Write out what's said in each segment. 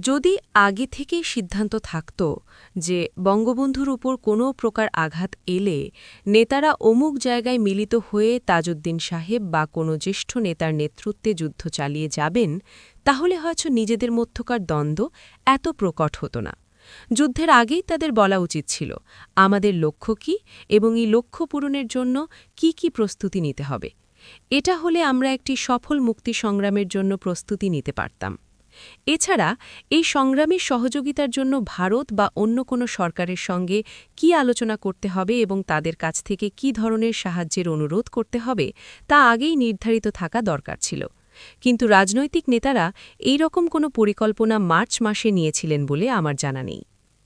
যদি আগে থেকেই সিদ্ধান্ত থাকত যে বঙ্গবন্ধুর উপর কোনো প্রকার আঘাত এলে নেতারা অমুক জায়গায় মিলিত হয়ে তাজউদ্দিন সাহেব বা কোনো জ্যেষ্ঠ নেতার নেতৃত্বে যুদ্ধ চালিয়ে যাবেন, তাহলে হয়তো নিজেদের মধ্যকার দ্বন্দ্ব এত প্রকট হতো না। যুদ্ধের আগেই তাদের বলা উচিত ছিল, আমাদের লক্ষ্য কি এবং এই লক্ষ্য পূরণের জন্য কি কি প্রস্তুতি নিতে হবে। এটা হলে আমরা একটি সফল মুক্তি সংগ্রামের জন্য প্রস্তুতি নিতে পারতাম। এছাড়া, এই সংগ্রামের সহযোগিতার জন্য ভারত বা অন্য কোনো সরকারের সঙ্গে কি আলোচনা করতে হবে এবং তাদের কাছ থেকে কি ধরনের সাহায্যের অনুরোধ করতে হবে, তা আগেই নির্ধারিত থাকা দরকার ছিল। কিন্তু রাজনৈতিক নেতারা এই রকম কোনো পরিকল্পনা মার্চ মাসে নিয়েছিলেন বলে আমার জানা নেই।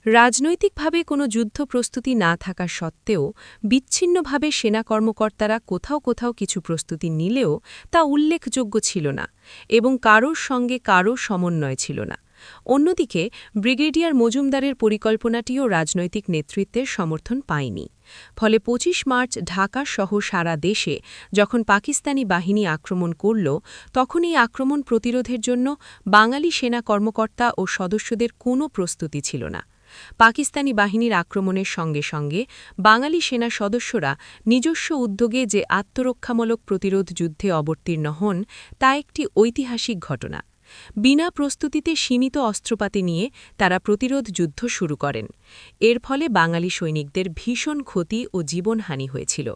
রাজনৈতিকভাবে কোনো যুদ্ধ প্রস্তুতি না থাকা সত্ত্বেও বিচ্ছিন্নভাবে সেনা কর্মকর্তারা কোথাও কোথাও কিছু প্রস্তুতি নিলেও তা উল্লেখযোগ্য ছিল না এবং কারোর সঙ্গে কারও সমন্বয় ছিল না। অন্যদিকে, ব্রিগেডিয়ার মজুমদারের পরিকল্পনাটিও রাজনৈতিক নেতৃত্বের সমর্থন পায়নি। ফলে ২৫ মার্চ ঢাকা সহ সারা দেশে যখন পাকিস্তানি বাহিনী আক্রমণ করল তখন এই আক্রমণ প্রতিরোধের জন্য বাঙালি সেনা কর্মকর্তা ও সদস্যদের কোনো প্রস্তুতি ছিল না। পাকিস্তানি বাহিনীর আক্রমণের সঙ্গে সঙ্গে বাঙালি সেনা সদস্যরা নিজস্ব উদ্যোগে যে আত্মরক্ষামূলক প্রতিরোধ যুদ্ধে অবতীর্ণ হন, তা একটি ঐতিহাসিক ঘটনা। বিনা প্রস্তুতিতে সীমিত অস্ত্রপাতি নিয়ে তারা প্রতিরোধ যুদ্ধ শুরু করেন। এর ফলে বাঙালি সৈনিকদের ভীষণ ক্ষতি ও জীবনহানি হয়েছিল।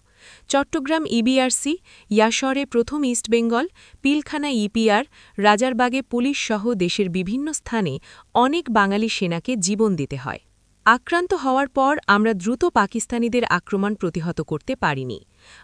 চট্টগ্রাম ইবিআরসি ইয়াসরে প্রথম ইস্টবেঙ্গল পিলখানা ইপিআর রাজারবাগে পুলিশ সহ দেশের বিভিন্ন স্থানে অনেক বাঙালি সেনাকে জীবন দিতে হয়। আক্রান্ত হওয়ার পর আমরা দ্রুত পাকিস্তানিদের আক্রমণ প্রতিহত করতে পারিনি।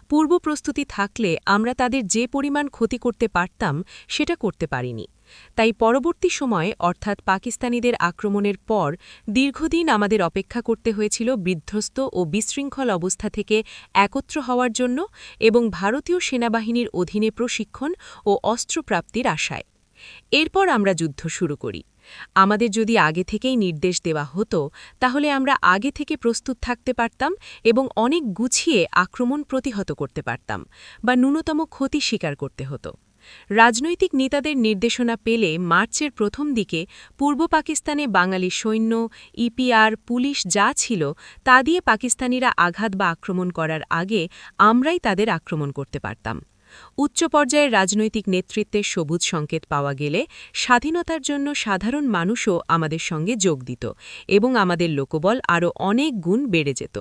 পূর্ব প্রস্তুতি থাকলে আমরা তাদের যে পরিমাণ ক্ষতি করতে পারতাম, সেটা করতে পারিনি। তাই পরবর্তী সময়ে, অর্থাৎ পাকিস্তানিদের আক্রমণের পর, দীর্ঘদিন আমাদের অপেক্ষা করতে হয়েছিল বিধ্বস্ত ও বিশৃঙ্খল অবস্থা থেকে একত্র হওয়ার জন্য এবং ভারতীয় সেনাবাহিনীর অধীনে প্রশিক্ষণ ও অস্ত্রপ্রাপ্তির আশায়। এরপর আমরা যুদ্ধ শুরু করি। আমাদের যদি আগে থেকেই নির্দেশ দেওয়া হতো, তাহলে আমরা আগে থেকে প্রস্তুত থাকতে পারতাম এবং অনেক গুছিয়ে আক্রমণ প্রতিহত করতে পারতাম বা ন্যূনতম ক্ষতি স্বীকার করতে হতো। রাজনৈতিক নেতাদের নির্দেশনা পেলে মার্চের প্রথম দিকে পূর্ব পাকিস্তানে বাঙালি সৈন্য, ইপিআর, পুলিশ যা ছিল তা দিয়ে পাকিস্তানিরা আঘাত বা আক্রমণ করার আগে আমরাই তাদের আক্রমণ করতে পারতাম। উচ্চ পর্যায়ের রাজনৈতিক নেতৃত্বের সবুজ সংকেত পাওয়া গেলে স্বাধীনতার জন্য সাধারণ মানুষও আমাদের সঙ্গে যোগ দিত এবং আমাদের লোকবল আরও অনেক গুণ বেড়ে যেত।